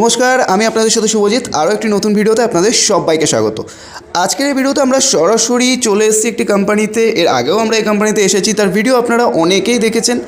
নমস্কার, আমি আপনাদের সাথে শুভজিৎ। আরও একটি নতুন ভিডিওতে আপনাদের সবাইকে স্বাগত। আজকের এই ভিডিওতে আমরা সরাসরি চলে এসেছি একটি কোম্পানিতে এর আগেও আমরা এই কোম্পানিতে এসেছি। তার ভিডিও আপনারা অনেকেই দেখেছেন।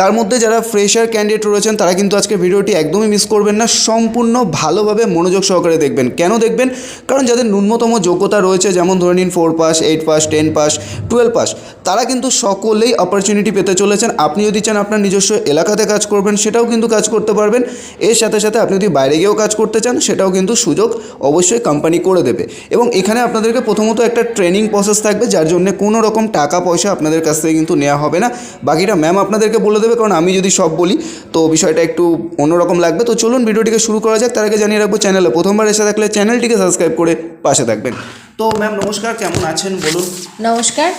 তার মধ্যে যারা ফ্রেশার ক্যান্ডিডেট রয়েছেন, তারা কিন্তু আজকে ভিডিওটি একদমই মিস করবেন না। সম্পূর্ণ ভালোভাবে মনোযোগ সহকারে দেখবেন। কেন দেখবেন? কারণ যাদের ন্যূনতম যোগ্যতা রয়েছে, যেমন ধরে নিন four pass eight pass ten pass twelve pass তারা কিন্তু সকলেই অপরচুনিটি পেতে চলেছেন। আপনি যদি চান আপনার নিজস্ব এলাকাতে কাজ করবেন, সেটাও কিন্তু কাজ করতে পারবেন। এর সাথে সাথে আপনি যদি বাইরে গিয়েও কাজ করতে চান, সেটাও কিন্তু সুযোগ অবশ্যই কোম্পানি করে দেবে। এবং এখানে আপনাদেরকে প্রথমত একটা ট্রেনিং প্রসেস থাকবে, যার জন্য কোনো রকম টাকা পয়সা আপনাদের কাছ থেকে কিন্তু নেওয়া হবে না। বাকিটা ম্যাম আপনাদেরকে বলে দেবে। কারণ আমি যদি সব বলি তো বিষয়টা একটু অন্যরকম লাগবে। তো চলুন ভিডিওটিকে শুরু করা যাক। তার আগে জানিয়ে রাখব চ্যানেলে প্রথমবার এসে থাকলে চ্যানেলটিকে সাবস্ক্রাইব করে পাশে থাকবেন। তো ম্যাম নমস্কার কেমন আছেন বলুন? নমস্কার।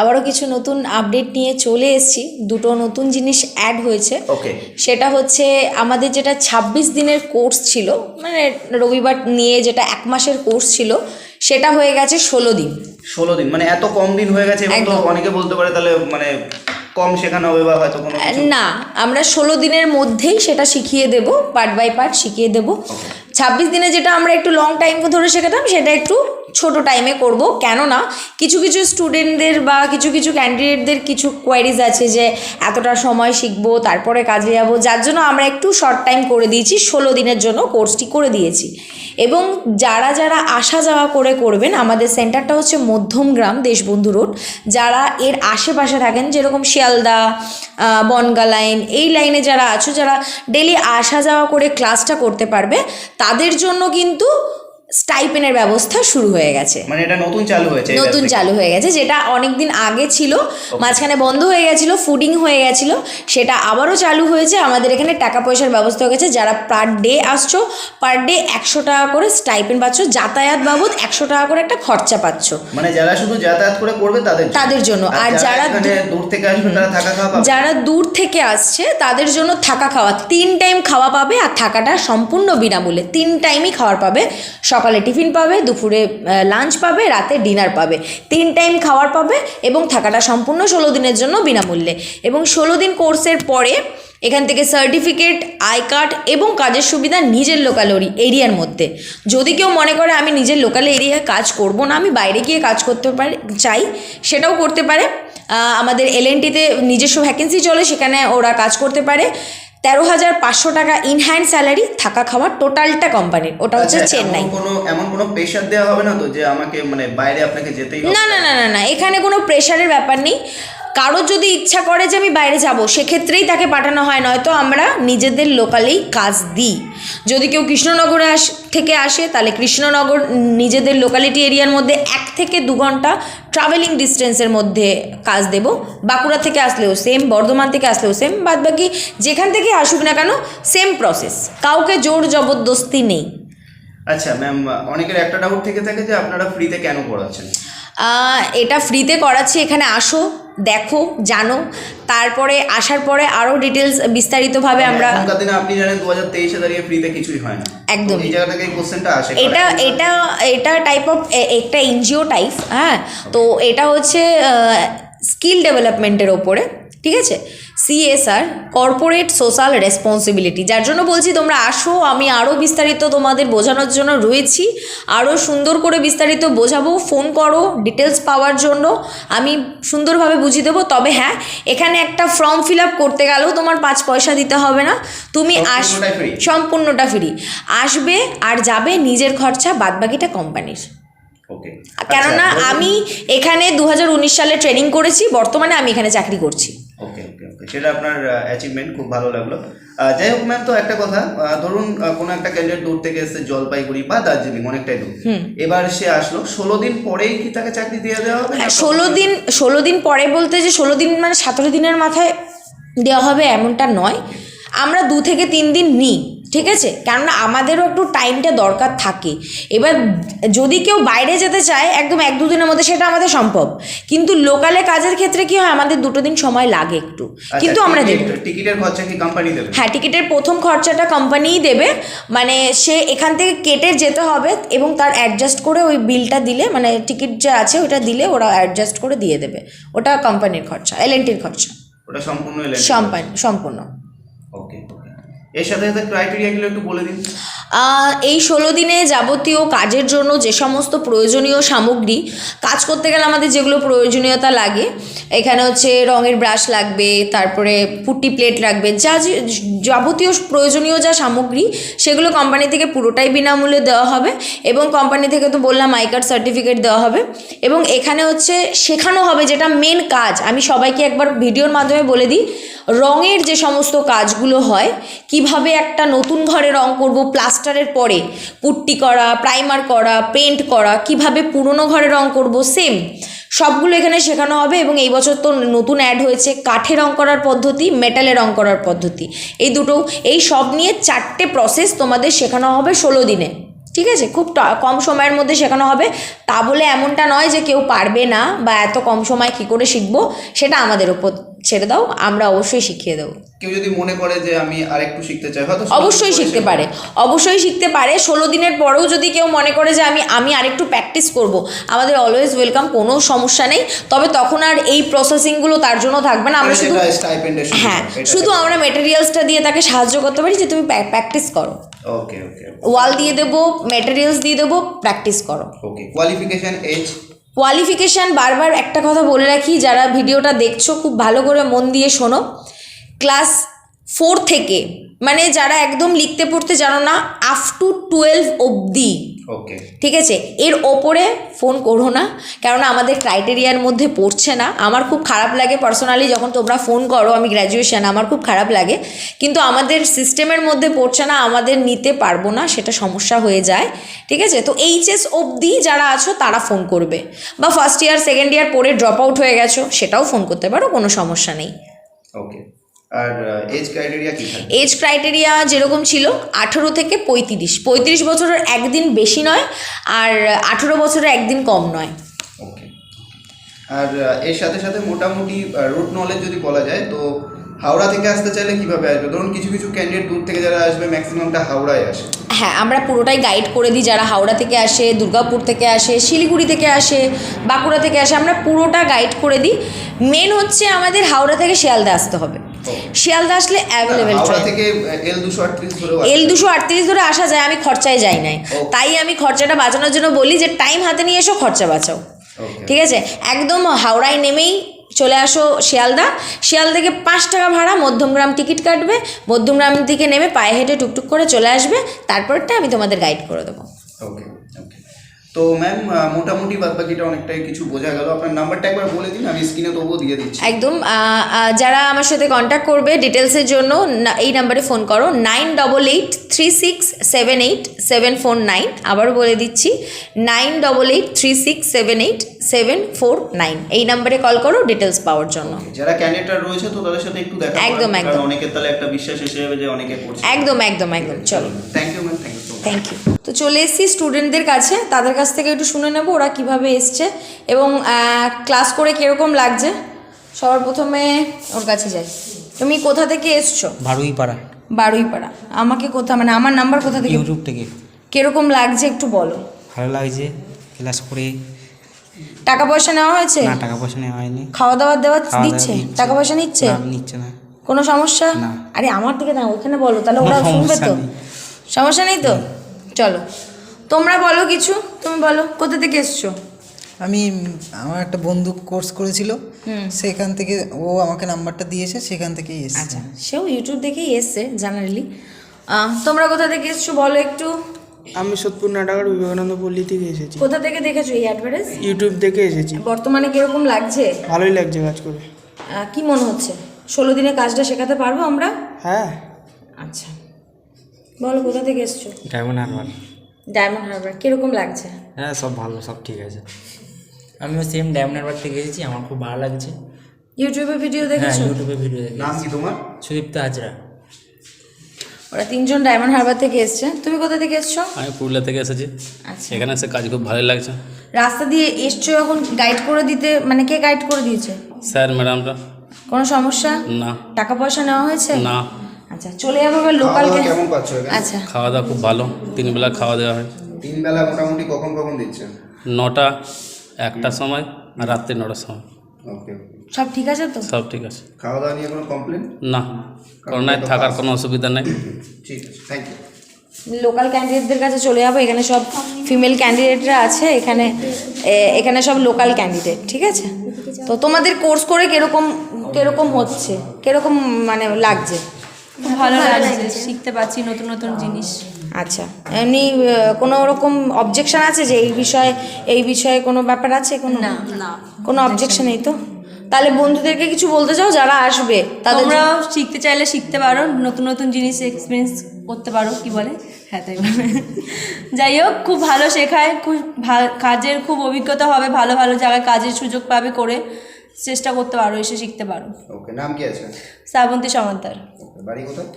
আবারও কিছু নতুন আপডেট নিয়ে চলে এসেছি। দুটো নতুন জিনিস অ্যাড হয়েছে। ওকে। সেটা হচ্ছে আমাদের যেটা ২৬ দিনের কোর্স ছিল মানে রবিবার নিয়ে যেটা এক মাসের কোর্স ছিল সেটা হয়ে গেছে ষোলো দিন। ষোলো দিন মানে এত কম দিন হয়ে গেছে। অনেকে বলতে পারে তাহলে মানে কম শেখানো হবে বা হয়তো কোনো না আমরা ষোলো দিনের মধ্যেই সেটা শিখিয়ে দেব পার্ট বাই পার্ট শিখিয়ে দেব। ছাব্বিশ দিনে যেটা আমরা একটু লং টাইম ধরে শেখাতাম, সেটা একটু ছোট টাইমে করব। কেননা, কিছু কিছু স্টুডেন্টদের বা কিছু কিছু ক্যান্ডিডেটদের কিছু কোয়ারিজ আছে যে, এতটা সময় শিখব, তারপরে কাজে যাব। যার জন্য আমরা একটু শর্ট টাইম করে দিয়েছি, ষোলো দিনের জন্য কোর্সটি করে দিয়েছি। এবং যারা যারা আসা যাওয়া করে করবেন, আমাদের সেন্টারটা হচ্ছে মধ্যমগ্রাম দেশবন্ধু রোড। যারা এর আশেপাশে থাকেন, যেরকম শিয়ালদা বনগা লাইন এই লাইনে যারা আছো, যারা ডেলি আসা যাওয়া করে ক্লাসটা করতে পারবে তাদের জন্য কিন্তু স্টাইপেনের ব্যবস্থা শুরু হয়ে গেছে। মানে এটা নতুন চালু হয়েছে নতুন চালু হয়ে গেছে যেটা অনেক দিন আগে ছিল মাঝখানে বন্ধ হয়ে গেছিল ফুডিং হয়ে গেছিল সেটা আবারও চালু হয়েছে আমাদের এখানে টাকা পয়সার ব্যবস্থা হয়ে গেছে যারা পার ডে আসছো পার ডে একশো টাকা করে স্টাইপেন পাচ্ছ যাতায়াত বাবদ একশো টাকা করে একটা খরচা পাচ্ছ। মানে যারা শুধু যাতায়াত করে করবে তাদের জন্য। তাদের জন্য। আর যারা দূর থেকে আসবে তারা থাকা খাওয়া যারা দূর থেকে আসছে তাদের জন্য থাকা খাওয়া তিন টাইম খাওয়া পাবে আর থাকাটা সম্পূর্ণ বিনামূল্যে। তিন টাইমই খাওয়ার পাবে সকালে টিফিন পাবে, দুপুরে লাঞ্চ পাবে, রাতে ডিনার পাবে। তিন টাইম খাওয়ার পাবে এবং থাকাটা সম্পূর্ণ ষোলো দিনের জন্য বিনামূল্যে। এবং ষোলো দিন কোর্সের পরে এখান থেকে সার্টিফিকেট আই কার্ড এবং কাজের সুবিধা নিজের লোকাল এরিয়ার মধ্যে। যদি কেউ মনে করে আমি নিজের লোকাল এরিয়ায় কাজ করব না, আমি বাইরে গিয়ে কাজ করতে পারি, চাই, সেটাও করতে পারে। আমাদের এলএনটিতে নিজস্ব ভ্যাকেন্সি চলে, সেখানে ওরা কাজ করতে পারে। তেরো হাজার পাঁচশো টাকা ইনহ্যান্ড স্যালারি থাকা খাওয়া টোটালটা কোম্পানির ওটা হচ্ছে আচ্ছা, চেন্নাই কোনো এমন কোনো প্রেশার দেওয়া হবে না তো যে আমাকে মানে বাইরে আপনাকে যেতেই না না না না না এখানে কোনো প্রেশারের ব্যাপার নেই। কারোর যদি ইচ্ছা করে যে আমি বাইরে যাব সেক্ষেত্রেই তাকে পাঠানো হয় নয়তো আমরা নিজেদের লোকালেই কাজ দিই। যদি কেউ কৃষ্ণনগরে আস থেকে আসে তাহলে কৃষ্ণনগর নিজেদের লোকালিটি এরিয়ার মধ্যে এক থেকে দু ঘণ্টা ট্রাভেলিং ডিস্টেন্সের মধ্যে কাজ দেব। বাঁকুড়া থেকে আসলেও সেম বর্ধমান থেকে আসলেও সেম বাদ বাকি যেখান থেকে আসুক না কেন সেম প্রসেস কাউকে জোর জবরদস্তি নেই। আচ্ছা ম্যাম অনেকের একটা ডাউট থেকে থাকে যে আপনারা ফ্রিতে কেন পড়াচ্ছেন? এটা ফ্রিতে করাচ্ছি এখানে আসো। দেখো জানো। তারপরে আসার পরে আরও ডিটেলস বিস্তারিতভাবে আমরা আপনি জানেন দু হাজার তেইশে দাঁড়িয়ে ফ্রিতে কিছুই হয় না। একদম। এই জায়গা থেকে কোশ্চেনটা আসে এটা এটা এটা টাইপ অফ একটা এনজিও টাইপ হ্যাঁ। তো এটা হচ্ছে স্কিল ডেভেলপমেন্টের ওপরে ঠিক আছে? সিএসআর কর্পোরেট সোশ্যাল রেসপন্সিবিলিটি যার জন্য বলছি তোমরা আসো আমি আরও বিস্তারিত তোমাদের বোঝানোর জন্য রয়েছি। আরও সুন্দর করে বিস্তারিত বোঝাবো ফোন করো ডিটেলস পাওয়ার জন্য। আমি সুন্দরভাবে বুঝিয়ে দেবো। তবে হ্যাঁ এখানে একটা ফর্ম ফিল আপ করতে গেলেও তোমার পাঁচ পয়সা দিতে হবে না। তুমি আস সম্পূর্ণটা ফ্রি আসবে আর যাবে নিজের খরচা বাদবাকিটা কোম্পানির। কেননা আমি এখানে দু হাজার উনিশ সালে ট্রেনিং করেছি বর্তমানে আমি এখানে চাকরি করছি। ওকে ওকে ওকে সেটা আপনার অ্যাচিভমেন্ট খুব ভালো লাগল। যাই হোক ম্যাম তো একটা কথা ধরুন কোনো একটা ক্যান্ডিডেট দূর থেকে এসে জলপাইগুড়ি বা দার্জিলিং অনেকটাই দূর। এবার সে আসলো ষোলো দিন পরেই কি তাকে চাকরি দিয়ে দেওয়া হবে হ্যাঁ, ষোলো দিন ষোলো দিন পরে বলতে যে ষোলো দিন মানে সতেরো দিনের মাথায় দেওয়া হবে এমনটা নয়। আমরা দু থেকে তিন দিন নিই। ঠিক আছে? কেননা আমাদেরও একটু টাইমটা দরকার থাকে। এবার যদি কেউ বাইরে যেতে চায় একদম এক দু দিনের মধ্যে সেটা আমাদের সম্ভব। কিন্তু লোকালে কাজের ক্ষেত্রে কি হয় আমাদের দুটো দিন সময় লাগে একটু। আচ্ছা, কিন্তু আমরা দেবো। টিকিটের খরচা কি কোম্পানি দেবে? হ্যাঁ টিকিটের প্রথম খরচাটা কোম্পানিই দেবে। মানে সে এখান থেকে কেটে যেতে হবে এবং তার অ্যাডজাস্ট করে ওই বিলটা দিলে মানে টিকিট যে আছে ওটা দিলে ওরা অ্যাডজাস্ট করে দিয়ে দেবে। ওটা কোম্পানির খরচা এল খরচা। ওটা সম্পূর্ণ সম্পূর্ণ। এর সাথে সাথে ক্রাইটেরিয়াগুলো একটু বলে দিন। এই ষোলো দিনে যাবতীয় কাজের জন্য যে সমস্ত প্রয়োজনীয় সামগ্রী, কাজ করতে গেলে আমাদের যেগুলো প্রয়োজনীয়তা লাগে, এখানে হচ্ছে রঙের ব্রাশ লাগবে, তারপরে পুটি প্লেট লাগবে, যা যাবতীয় প্রয়োজনীয় যা সামগ্রী, সেগুলো কোম্পানি থেকে পুরোটাই বিনামূল্যে দেওয়া হবে এবং কোম্পানি থেকে তো বললাম আই কার্ড সার্টিফিকেট দেওয়া হবে এবং এখানে হচ্ছে শেখানো হবে যেটা মেন কাজ। আমি সবাইকে একবার ভিডিওর মাধ্যমে বলে দিই, রঙের যে সমস্ত কাজগুলো হয় কীভাবে একটা নতুন ঘরে রং করব, প্লাস্টারের পরে, পুট্টি করা, প্রাইমার করা, পেন্ট করা, কীভাবে পুরনো ঘরে রং করব, সেম। সবগুলো এখানে শেখানো হবে এবং এই বছর তো নতুন অ্যাড হয়েছে কাঠে রং করার পদ্ধতি মেটালে রং করার পদ্ধতি। এই দুটো, এই সব নিয়ে চারটে প্রসেস তোমাদের শেখানো হবে ষোলো দিনে। ঠিক আছে? খুব কম সময়ের মধ্যে শেখানো হবে। তা বলে এমনটা নয় যে কেউ পারবে না বা এত কম সময় কী করে শিখব সেটা আমাদের ওপর ছেড়ে দাও আমরা অবশ্যই শিখিয়ে দেবো। কেউ যদি মনে করে যে আমি আরেকটু শিখতে চাই হয়তো অবশ্যই শিখতে পারে। অবশ্যই শিখতে পারে। ষোলো দিনের পরেও যদি কেউ মনে করে যে আমি আমি আরেকটু প্র্যাকটিস করব আমাদের অলওয়েজ ওয়েলকাম কোনো সমস্যা নেই। তবে তখন আর এই প্রসেসিংগুলো তার জন্য থাকবে না। আমরা শুধু হ্যাঁ শুধু আমরা মেটেরিয়ালসটা দিয়ে তাকে সাহায্য করতে পারি যে তুমি প্র্যাকটিস করো। ওকে ওকে ওয়াল দিয়ে দেবো মেটেরিয়ালস দিয়ে দেবো প্র্যাকটিস করো। ওকে কোয়ালিফিকেশন এজ কোয়ালিফিকেশান বারবার একটা কথা বলে রাখি যারা ভিডিওটা দেখছ খুব ভালো করে মন দিয়ে শোনো। ক্লাস ফোর থেকে মানে যারা একদম লিখতে পড়তে জানো না আপ টু টুয়েলভ অবধি। ওকে ঠিক আছে? এর ওপরে ফোন করো না কেননা আমাদের ক্রাইটেরিয়ার মধ্যে পড়ছে না। আমার খুব খারাপ লাগে পার্সোনালি যখন তোমরা ফোন করো আমি গ্র্যাজুয়েশন আমার খুব খারাপ লাগে। কিন্তু আমাদের সিস্টেমের মধ্যে পড়ছে না আমাদের নিতে পারব না সেটা সমস্যা হয়ে যায়। ঠিক আছে? তো এইচএস অবধি যারা আছো তারা ফোন করবে। বা ফার্স্ট ইয়ার সেকেন্ড ইয়ার পড়ে ড্রপ আউট হয়ে গেছো সেটাও ফোন করতে পারো কোনো সমস্যা নেই। ওকে আর এজ ক্রাইটেরিয়া কি এজ ক্রাইটেরিয়া যেরকম ছিল আঠেরো থেকে পঁয়ত্রিশ। পঁয়ত্রিশ বছরের একদিন বেশি নয় আর আঠেরো বছরের একদিন কম নয়। ওকে আর এর সাথে সাথে মোটামুটি রুট নলেজ যদি বলা যায় তো হাওড়া থেকে আসতে চাইলে কীভাবে আসবে? ধরুন কিছু কিছু ক্যান্ডিডেট দূর থেকে যারা আসবে ম্যাক্সিমামটা হাওড়ায় আসে। হ্যাঁ আমরা পুরোটাই গাইড করে দিই যারা হাওড়া থেকে আসে দুর্গাপুর থেকে আসে শিলিগুড়ি থেকে আসে বাঁকুড়া থেকে আসে আমরা পুরোটা গাইড করে দিই। মেন হচ্ছে আমাদের হাওড়া থেকে শিয়ালদা আসতে হবে। শিয়ালদা আসলে অ্যাভেলেবেল এল দুশো আটত্রিশ ধরে আসা যায় আমি খরচায় যাই নাই। তাই আমি খরচাটা বাঁচানোর জন্য বলি যে টাইম হাতে নিয়ে এসো খরচা বাঁচাও। ঠিক আছে? একদম হাওড়ায় নেমেই চলে আসো শিয়ালদা। শিয়াল থেকে পাঁচ টাকা ভাড়া মধ্যমগ্রাম টিকিট কাটবে। মধ্যমগ্রাম থেকে নেমে পায়ে হেঁটে টুকটুক করে চলে আসবে। তারপরটা আমি তোমাদের গাইড করে দেবো। ওকে। তো ম্যাম মোটামুটি বাদ বাকিটা অনেকটাই কিছু বোঝা গেল। আপনার নাম্বারটা একবার বলে দিন আমি স্ক্রিনে তবুও দিয়ে দিচ্ছি। একদম যারা আমার সাথে কন্ট্যাক্ট করবে ডিটেলসের জন্য এই নাম্বারে ফোন করো nine double eight three six seven eight seven four nine আবারও বলে দিচ্ছি nine double eight three six seven eight seven four nine এই নাম্বারে কল করো ডিটেলস পাওয়ার জন্য। যারা ক্যান্ডিডেট রয়েছে তো তাদের সাথে একটু দেখা একদম, একদম। অনেকের তাহলে একটা বিশ্বাস এসে যাবে যে অনেকে করছে। একদম একদম একদম চলো। Thank you ma'am thank you thank you তো চলে এসেছি স্টুডেন্টদের কাছে। তাদের কাছ থেকে একটু শুনে নেব ওরা কীভাবে এসছে এবং ক্লাস করে কীরকম লাগছে। সবার প্রথমে ওর কাছে যাই। তুমি কোথা থেকে এসছো? বারুইপাড়া। বারুইপাড়া। আমাকে কোথা মানে আমার নাম্বার কোথা থেকে? ইউটিউব থেকে। কীরকম লাগছে একটু বলো। ভালো লাগছে। ক্লাস করে টাকা পয়সা নেওয়া হয়েছে? না টাকা পয়সা নেওয়া হয়নি। খাওয়া দাওয়া দেওয়া দিচ্ছে। টাকা পয়সা নিচ্ছে? না, নিচ্ছে না। কোনো সমস্যা? না। আরে আমার দিকে না ওখানে বলো। তাহলে ওরা শুনবে তো। সমস্যা নেই তো? চলো। তোমরা বলো কিছু তুমি বলো কোথা থেকে এসছো? আমি আমার একটা বন্ধু কোর্স করেছিল। সেখান থেকে ও আমাকে নাম্বারটা দিয়েছে সেখান থেকেই এসেছে। আচ্ছা সেও ইউটিউব দেখেই এসছে জেনারেলি তোমরা কোথা থেকে এসছো বলো একটু? আমি সোদপুর নাটাগার বিবেকানন্দ পল্লী থেকে এসেছি। কোথা থেকে দেখেছ এই অ্যাডভার্টাইজ ইউটিউব দেখে এসেছি। বর্তমানে কীরকম লাগছে? ভালোই লাগছে কাজ করে। আহ, কি মনে হচ্ছে? ষোলো দিনে কাজটা শেখাতে পারব আমরা? হ্যাঁ। আচ্ছা। বলো কোথা থেকে এসছো? ডায়মন্ড হারবার। ডায়মন্ড হারবার কীরকম লাগছে? হ্যাঁ সব ভালো সব ঠিক আছে। আমিও সেম ডায়মন্ড হারবার থেকে এসেছি আমার খুব ভালো লাগছে। ইউটিউবে ভিডিও দেখেছ হ্যাঁ দেখেছ? ইউটিউবে ভিডিও দেখি নাম কি তোমার? সুদীপ্ত হাজরা। ওরা তিনজন ডায়মন্ড হারবার থেকে এসছে। তুমি কোথা থেকে এসছো? আমি পুরুলিয়া থেকে এসেছি। আচ্ছা। এখানে এসে কাজ খুব ভালোই লাগছে। রাস্তা দিয়ে এসছো এখন গাইড করে দিতে? মানে কে গাইড করে দিয়েছে? স্যার ম্যাডামরা কোনো সমস্যা? না। টাকা পয়সা নেওয়া হয়েছে? না। আচ্ছা চলে যাব এবার লোকাল কেমন পাচ্ছ আচ্ছা। খাওয়া দাওয়া খুব ভালো তিন বেলা খাওয়া দাওয়া হয়। তিন বেলা মোটামুটি কখন কখন দিচ্ছেন? নটা একটার সময় আর রাত্রি নটার সময়। ওকে। সব ঠিক আছে তো? সব ঠিক আছে। খাওয়া দাওয়া নিয়ে কোনো কমপ্লেন না করোনায় থাকার কোনো অসুবিধা নেই। ঠিক আছে থ্যাংক ইউ লোকাল ক্যান্ডিডেটদের কাছে চলে যাব এখানে সব ফিমেল ক্যান্ডিডেটরা আছে এখানে এখানে সব লোকাল ক্যান্ডিডেট ঠিক আছে? তো তোমাদের কোর্স করে কীরকম কীরকম হচ্ছে? কীরকম মানে লাগছে? ভালো লাগছে শিখতে পাচ্ছি নতুন নতুন জিনিস। আচ্ছা এমনি কোনো রকম অবজেকশন আছে যে এই বিষয়ে এই বিষয়ে কোনো ব্যাপার আছে কোনো? না না। কোনো অবজেকশন নেই তো? তাহলে বন্ধুদেরকে কিছু বলতে চাও? যারা আসবে তোমরাও শিখতে চাইলে শিখতে পারো নতুন নতুন জিনিস এক্সপিরিয়েন্স করতে পারো কি বলে? হ্যাঁ তাই যাই হোক খুব ভালো শেখায় খুব কাজের খুব অভিজ্ঞতা হবে ভালো ভালো জায়গায় কাজের সুযোগ পাবে করে। চেষ্টা করতে পারো এসে শিখতে পারো। ওকে নাম কি আছে? শ্রাবন্তী সামন্তার ওকে বাড়ি কোথায়?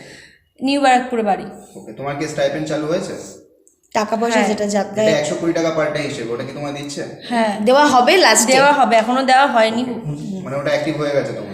নিউ ব্যারাকপুরে বাড়ি। ওকে তোমার কি স্টাইপেন্ড চালু হয়েছে? টাকা পয়সা হ্যাঁ। যেটা যাতায়াত একশো কুড়ি টাকা পার ডে হিসেবে ওটা কি তোমার দিচ্ছে? হ্যাঁ। দেওয়া হবে লাস্ট দেওয়া হবে এখনও দেওয়া হয়নি। মানে ওটা অ্যাক্টিভ হয়ে গেছে তোমার?